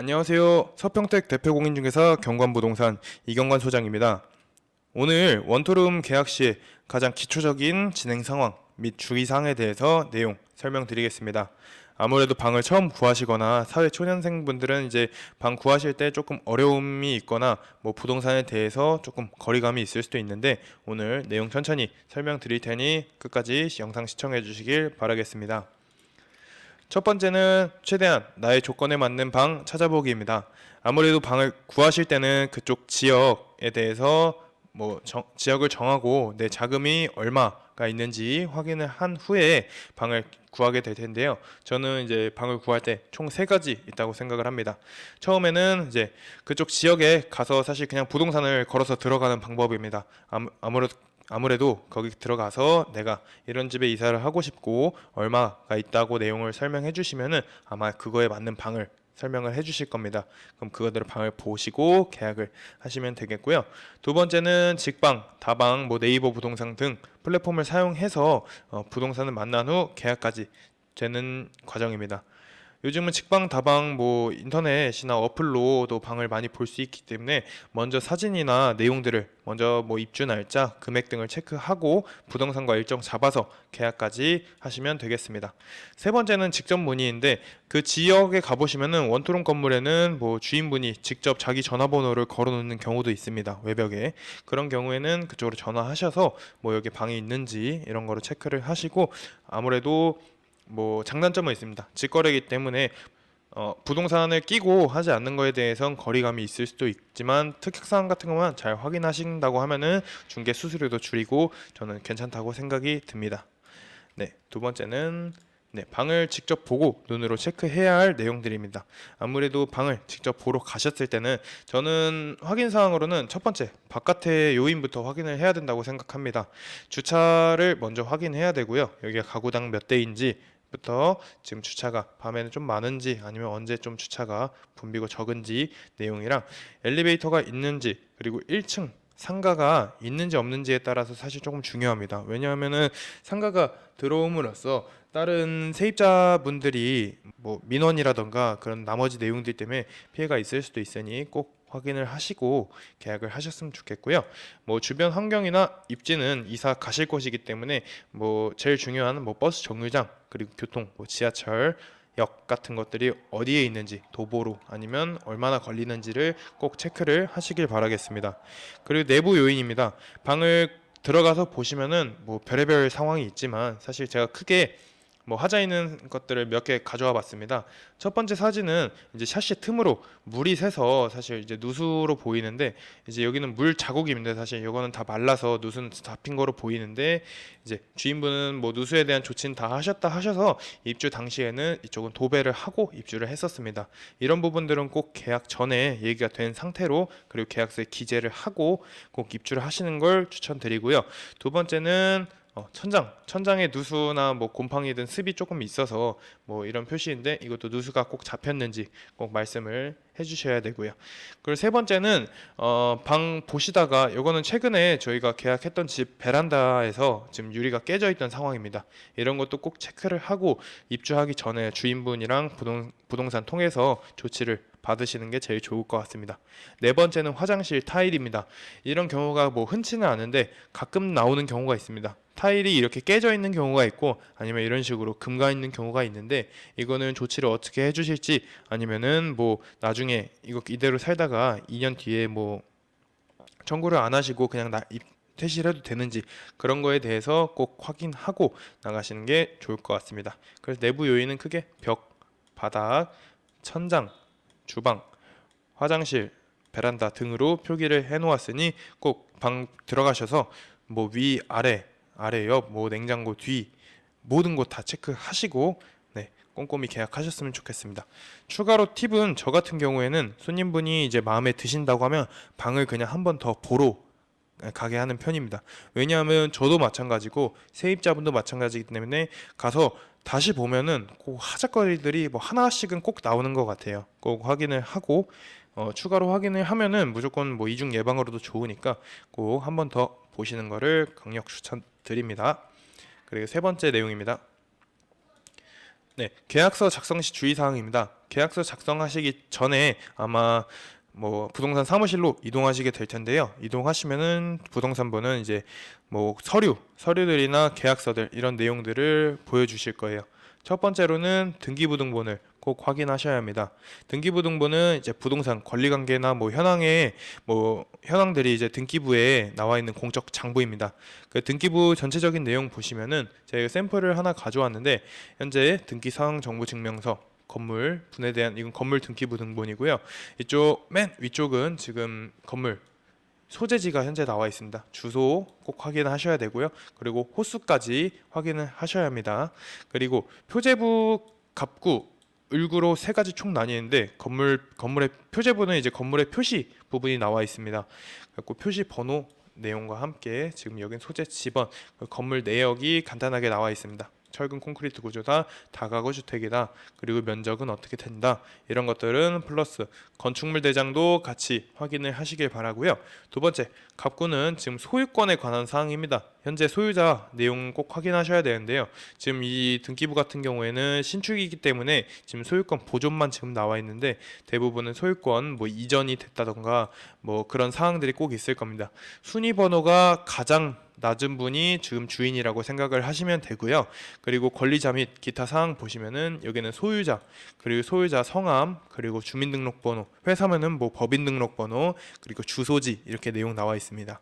안녕하세요. 서평택 대표공인중개사 경관부동산 이경관 소장입니다. 오늘 원토룸 계약 시 가장 기초적인 진행 상황 및 주의사항에 대해서 내용 설명드리겠습니다. 아무래도 방을 처음 구하시거나 사회 초년생 분들은 이제 방 구하실 때 조금 어려움이 있거나 뭐 부동산에 대해서 조금 거리감이 있을 수도 있는데 오늘 내용 천천히 설명드릴 테니 끝까지 영상 시청해 주시길 바라겠습니다. 첫 번째는 최대한 나의 조건에 맞는 방 찾아보기입니다. 아무래도 방을 구하실 때는 그쪽 지역에 대해서 뭐 정- 지역을 정하고 내 자금이 얼마가 있는지 확인을 한 후에 방을 구하게 될 텐데요. 저는 이제 방을 구할 때 총 세 가지 있다고 생각을 합니다. 처음에는 이제 그쪽 지역에 가서 사실 그냥 부동산을 걸어서 들어가는 방법입니다. 아무, 아무래도 아무래도 거기 들어가서 내가 이런 집에 이사를 하고 싶고 얼마가 있다고 내용을 설명해 주시면은 아마 그거에 맞는 방을 설명을 해 주실 겁니다. 그럼 그거대로 방을 보시고 계약을 하시면 되겠고요. 두 번째는 직방, 다방, 뭐 네이버 부동산 등 플랫폼을 사용해서 어, 부동산을 만난 후 계약까지 되는 과정입니다. 요즘은 직방, 다방, 뭐 인터넷이나 어플로도 방을 많이 볼 수 있기 때문에 먼저 사진이나 내용들을 먼저 뭐 입주 날짜, 금액 등을 체크하고 부동산과 일정 잡아서 계약까지 하시면 되겠습니다. 세 번째는 직접 문의인데 그 지역에 가보시면은 원토론 건물에는 뭐 주인분이 직접 자기 전화번호를 걸어놓는 경우도 있습니다. 외벽에 그런 경우에는 그쪽으로 전화하셔서 뭐 여기 방이 있는지 이런 거를 체크를 하시고 아무래도 뭐 장단점은 있습니다. 직거래이기 때문에 어, 부동산을 끼고 하지 않는 거에 대해선 거리감이 있을 수도 있지만 특약사항 같은 것만 잘 확인하신다고 하면은 중개 수수료도 줄이고 저는 괜찮다고 생각이 듭니다. 네, 두 번째는 네, 방을 직접 보고 눈으로 체크해야 할 내용들입니다. 아무래도 방을 직접 보러 가셨을 때는 저는 확인 사항으로는 첫 번째 바깥의 요인부터 확인을 해야 된다고 생각합니다. 주차를 먼저 확인해야 되고요. 여기가 가구당 몇 대인지 부터 지금 주차가 밤에는 좀 많은지 아니면 언제 좀 주차가 붐비고 적은지 내용이랑 엘리베이터가 있는지 그리고 1층 상가가 있는지 없는지에 따라서 사실 조금 중요합니다. 왜냐하면은 상가가 들어옴으로써 다른 세입자분들이 뭐 민원이라던가 그런 나머지 내용들 때문에 피해가 있을 수도 있으니 꼭 확인을 하시고 계약을 하셨으면 좋겠고요. 뭐 주변 환경이나 입지는 이사 가실 곳이기 때문에 뭐 제일 중요한 뭐 버스 정류장 그리고 교통 뭐 지하철 역 같은 것들이 어디에 있는지 도보로 아니면 얼마나 걸리는지를 꼭 체크를 하시길 바라겠습니다. 그리고 내부 요인입니다. 방을 들어가서 보시면은 뭐 별의별 상황이 있지만 사실 제가 크게 뭐 하자 있는 것들을 몇 개 가져와 봤습니다. 첫 번째 사진은 이제 샤시 틈으로 물이 새서 사실 이제 누수로 보이는데 이제 여기는 물 자국입니다. 사실 이거는 다 말라서 누수는 잡힌 거로 보이는데 이제 주인분은 뭐 누수에 대한 조치는 다 하셨다 하셔서 입주 당시에는 이쪽은 도배를 하고 입주를 했었습니다. 이런 부분들은 꼭 계약 전에 얘기가 된 상태로 그리고 계약서에 기재를 하고 꼭 입주를 하시는 걸 추천드리고요. 두 번째는 어, 천장, 천장에 누수나 뭐 곰팡이든 습이 조금 있어서 뭐 이런 표시인데 이것도 누수가 꼭 잡혔는지 꼭 말씀을 해주셔야 되고요. 그리고 세 번째는 어, 방 보시다가 이거는 최근에 저희가 계약했던 집 베란다에서 지금 유리가 깨져 있던 상황입니다. 이런 것도 꼭 체크를 하고 입주하기 전에 주인분이랑 부동, 부동산 통해서 조치를 받으시는 게 제일 좋을 것 같습니다. 네 번째는 화장실 타일입니다. 이런 경우가 뭐 흔치는 않은데 가끔 나오는 경우가 있습니다. 타일이 이렇게 깨져 있는 경우가 있고 아니면 이런 식으로 금가 있는 경우가 있는데 이거는 조치를 어떻게 해주실지 아니면은 뭐 나중에 이거 이대로 살다가 2년 뒤에 뭐 청구를 안 하시고 그냥 나 입, 퇴실해도 되는지 그런 거에 대해서 꼭 확인하고 나가시는 게 좋을 것 같습니다. 그래서 내부 요인은 크게 벽, 바닥, 천장, 주방, 화장실, 베란다 등으로 표기를 해 놓았으니 꼭 방 들어가셔서 뭐 위, 아래, 아래 옆, 뭐 냉장고 뒤 모든 곳 다 체크하시고 네, 꼼꼼히 계약하셨으면 좋겠습니다. 추가로 팁은 저 같은 경우에는 손님분이 이제 마음에 드신다고 하면 방을 그냥 한 번 더 보러 가게 하는 편입니다. 왜냐하면 저도 마찬가지고 세입자분도 마찬가지이기 때문에 가서 다시 보면은 그 하작거리들이 뭐 하나씩은 꼭 나오는 것 같아요. 꼭 확인을 하고 어, 추가로 확인을 하면은 무조건 뭐 이중 예방으로도 좋으니까 꼭 한 번 더 보시는 거를 강력 추천드립니다. 그리고 세 번째 내용입니다. 네, 계약서 작성 시 주의 사항입니다. 계약서 작성하시기 전에 아마 뭐 부동산 사무실로 이동하시게 될 텐데요. 이동하시면은 부동산부는 이제 뭐 서류, 서류들이나 계약서들 이런 내용들을 보여주실 거예요. 첫 번째로는 등기부등본을 꼭 확인하셔야 합니다. 등기부등본은 이제 부동산 권리관계나 뭐 현황에 뭐 현황들이 이제 등기부에 나와 있는 공적 장부입니다. 그 등기부 전체적인 내용 보시면은 제가 샘플을 하나 가져왔는데 현재 등기 사항 정보 증명서 건물 분에 대한 이건 건물 등기부 등본이고요. 이쪽 맨 위쪽은 지금 건물 소재지가 현재 나와 있습니다. 주소 꼭 확인하셔야 되고요. 그리고 호수까지 확인을 하셔야 합니다. 그리고 표제부 갑구 을구로 세 가지 총 나뉘는데 건물 건물의 표제부는 이제 건물의 표시 부분이 나와 있습니다. 그리고 표시 번호 내용과 함께 지금 여긴 소재 지번 그 건물 내역이 간단하게 나와 있습니다. 철근 콘크리트 구조다, 다가구 주택이다, 그리고 면적은 어떻게 된다 이런 것들은 플러스 건축물 대장도 같이 확인을 하시길 바라고요. 두 번째 갑구는 지금 소유권에 관한 사항입니다. 현재 소유자 내용 꼭 확인하셔야 되는데요. 지금 이 등기부 같은 경우에는 신축이기 때문에 지금 소유권 보존만 지금 나와 있는데 대부분은 소유권 뭐 이전이 됐다던가 뭐 그런 사항들이 꼭 있을 겁니다. 순위 번호가 가장 낮은 분이 지금 주인이라고 생각을 하시면 되고요. 그리고 권리자 및 기타 사항 보시면은 여기는 소유자 그리고 소유자 성함 그리고 주민등록번호 회사면은 뭐 법인등록번호 그리고 주소지 이렇게 내용 나와 있습니다.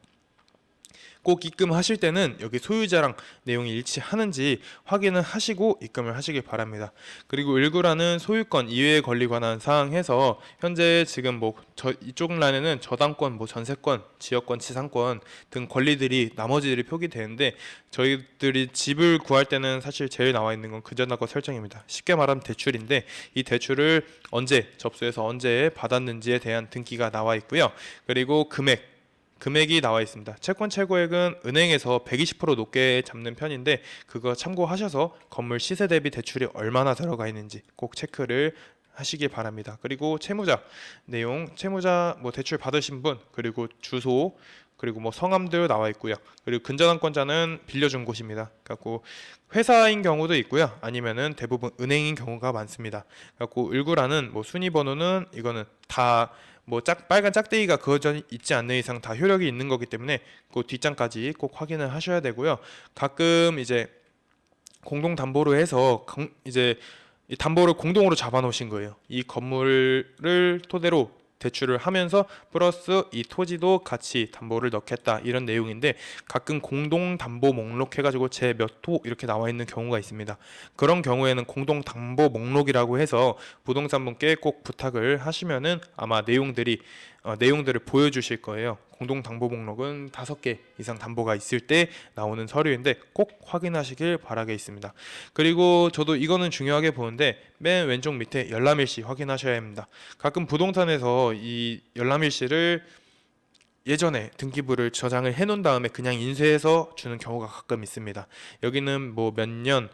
꼭 입금 하실 때는 여기 소유자랑 내용이 일치하는지 확인을 하시고 입금을 하시길 바랍니다. 그리고 일구라는 소유권 이외의 권리 관한 사항에서 현재 지금 뭐 저 이쪽 란에는 저당권, 뭐 전세권, 지역권, 지상권 등 권리들이 나머지들이 표기되는데 저희들이 집을 구할 때는 사실 제일 나와 있는 건 그전하고 설정입니다. 쉽게 말하면 대출인데 이 대출을 언제 접수해서 언제 받았는지에 대한 등기가 나와 있고요. 그리고 금액 금액이 나와 있습니다. 채권 최고액은 은행에서 120% 높게 잡는 편인데 그거 참고하셔서 건물 시세 대비 대출이 얼마나 들어가 있는지 꼭 체크를 하시기 바랍니다. 그리고 채무자 내용, 채무자 뭐 대출 받으신 분 그리고 주소 그리고 뭐 성함들 나와 있고요. 그리고 근저당권자는 빌려준 곳입니다. 갖고 회사인 경우도 있고요. 아니면은 대부분 은행인 경우가 많습니다. 갖고 을구라는 뭐 순위 번호는 이거는 다 뭐 짝 빨간 짝대기가 그어져 있지 않는 이상 다 효력이 있는 거기 때문에 그 뒷장까지 꼭 확인을 하셔야 되고요. 가끔 이제 공동 담보로 해서 강- 이제 이 담보를 공동으로 잡아 놓으신 거예요. 이 건물을 토대로 대출을 하면서 플러스 이 토지도 같이 담보를 넣겠다 이런 내용인데 가끔 공동 담보 목록 해가지고 제 몇 호 이렇게 나와 있는 경우가 있습니다. 그런 경우에는 공동 담보 목록이라고 해서 부동산 분께 꼭 부탁을 하시면은 아마 내용들이 어, 내용들을 보여주실 거예요. 공동 담보 목록은 다섯 개 이상 담보가 있을 때 나오는 서류인데 꼭 확인하시길 바라겠습니다. 그리고 저도 이거는 중요하게 보는데 맨 왼쪽 밑에 열람일시 확인하셔야 합니다. 가끔 부동산에서 이 열람일시를 예전에 등기부를 저장을 해놓은 다음에 그냥 인쇄해서 주는 경우가 가끔 있습니다. 여기는 뭐 몇 년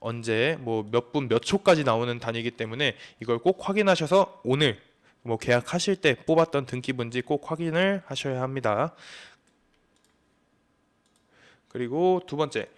언제 뭐 몇 분 몇 초까지 나오는 단위이기 때문에 이걸 꼭 확인하셔서 오늘 뭐 계약하실 때 뽑았던 등기부인지 꼭 확인을 하셔야 합니다. 그리고 두 번째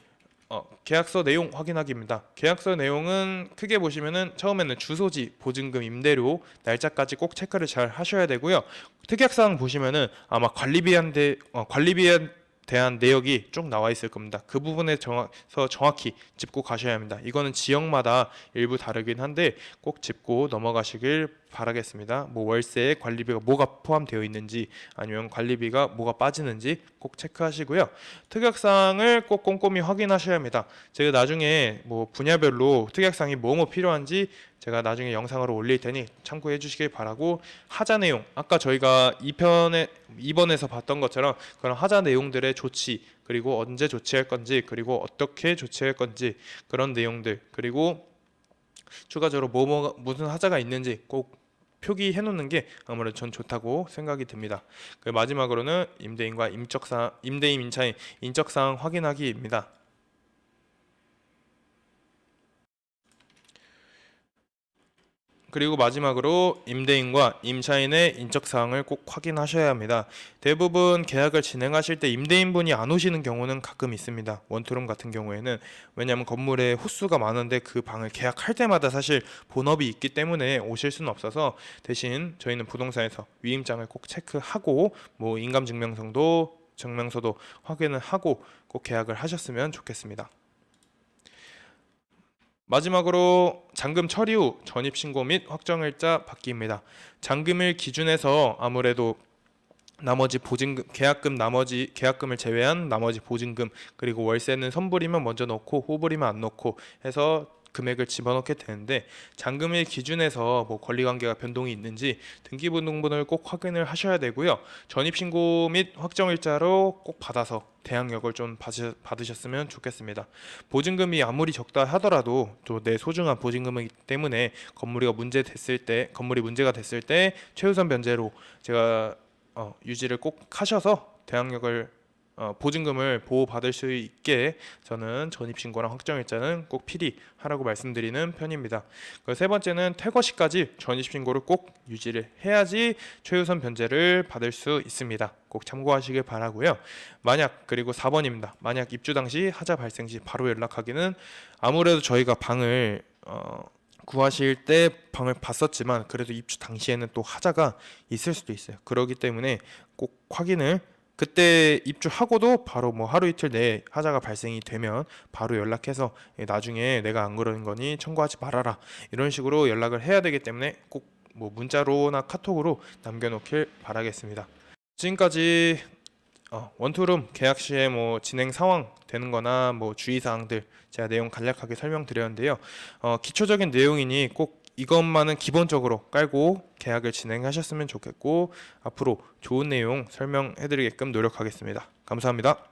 어, 계약서 내용 확인하기입니다. 계약서 내용은 크게 보시면은 처음에는 주소지, 보증금, 임대료, 날짜까지 꼭 체크를 잘 하셔야 되고요. 특약사항 보시면은 아마 관리비에 대, 어, 관리비에 대한 내역이 쭉 나와 있을 겁니다. 그 부분에 정해서 정확히 짚고 가셔야 합니다. 이거는 지역마다 일부 다르긴 한데 꼭 짚고 넘어가시길 바라겠습니다. 뭐 월세에 관리비가 뭐가 포함되어 있는지 아니면 관리비가 뭐가 빠지는지 꼭 체크하시고요. 특약사항을 꼭 꼼꼼히 확인하셔야 합니다. 제가 나중에 뭐 분야별로 특약사항이 뭐뭐 필요한지 제가 나중에 영상으로 올릴 테니 참고해 주시길 바라고 하자 내용 아까 저희가 2편에 2번에서 봤던 것처럼 그런 하자 내용들의 조치 그리고 언제 조치할 건지 그리고 어떻게 조치할 건지 그런 내용들 그리고 추가적으로 뭐 뭐 무슨 하자가 있는지 꼭 표기해 놓는 게 아무래도 전 좋다고 생각이 듭니다. 그 마지막으로는 임대인과 임적사 임대인 임차인 인적 사항 확인하기입니다. 그리고 마지막으로 임대인과 임차인의 인적 사항을 꼭 확인하셔야 합니다. 대부분 계약을 진행하실 때 임대인분이 안 오시는 경우는 가끔 있습니다. 원투룸 같은 경우에는 왜냐하면 건물에 호수가 많은데 그 방을 계약할 때마다 사실 본업이 있기 때문에 오실 수는 없어서 대신 저희는 부동산에서 위임장을 꼭 체크하고 뭐 인감증명서도 증명서도 확인을 하고 꼭 계약을 하셨으면 좋겠습니다. 마지막으로 잔금 처리 후 전입 신고 및 확정일자 받기입니다. 잔금일 기준에서 아무래도 나머지 보증금 계약금 나머지 계약금을 제외한 나머지 보증금 그리고 월세는 선불이면 먼저 넣고 후불이면 안 넣고 해서 금액을 집어넣게 되는데 잔금일 기준에서 뭐 권리관계가 변동이 있는지 등기부등본을 꼭 확인을 하셔야 되고요. 전입신고 및 확정일자로 꼭 받아서 대항력을 좀 받으- 받으셨으면 좋겠습니다. 보증금이 아무리 적다 하더라도 또 내 소중한 보증금이기 때문에 건물이 문제 됐을 때 건물이 문제가 됐을 때 최우선 변제로 제가 어, 유지를 꼭 하셔서 대항력을 어, 보증금을 보호받을 수 있게 저는 전입신고랑 확정일자는 꼭 필히 하라고 말씀드리는 편입니다. 그세 번째는 퇴거 시까지 전입신고를 꼭 유지를 해야지 최우선 변제를 받을 수 있습니다. 꼭 참고하시길 바라고요. 만약 그리고 4번입니다. 만약 입주 당시 하자 발생 시 바로 연락하기는 아무래도 저희가 방을 어, 구하실 때 방을 봤었지만 그래도 입주 당시에는 또 하자가 있을 수도 있어요. 그렇기 때문에 꼭 확인을 그때 입주하고도 바로 뭐 하루 이틀 내에 하자가 발생이 되면 바로 연락해서 예, 나중에 내가 안 그러는 거니 청구하지 말아라 이런 식으로 연락을 해야 되기 때문에 꼭 뭐 문자로나 카톡으로 남겨놓길 바라겠습니다. 지금까지 어, 원투룸 계약 시에 뭐 진행 상황 되는거나 뭐 주의 사항들 제가 내용 간략하게 설명드렸는데요. 어, 기초적인 내용이니 꼭 이것만은 기본적으로 깔고 계약을 진행하셨으면 좋겠고 앞으로 좋은 내용 설명해드리게끔 노력하겠습니다. 감사합니다.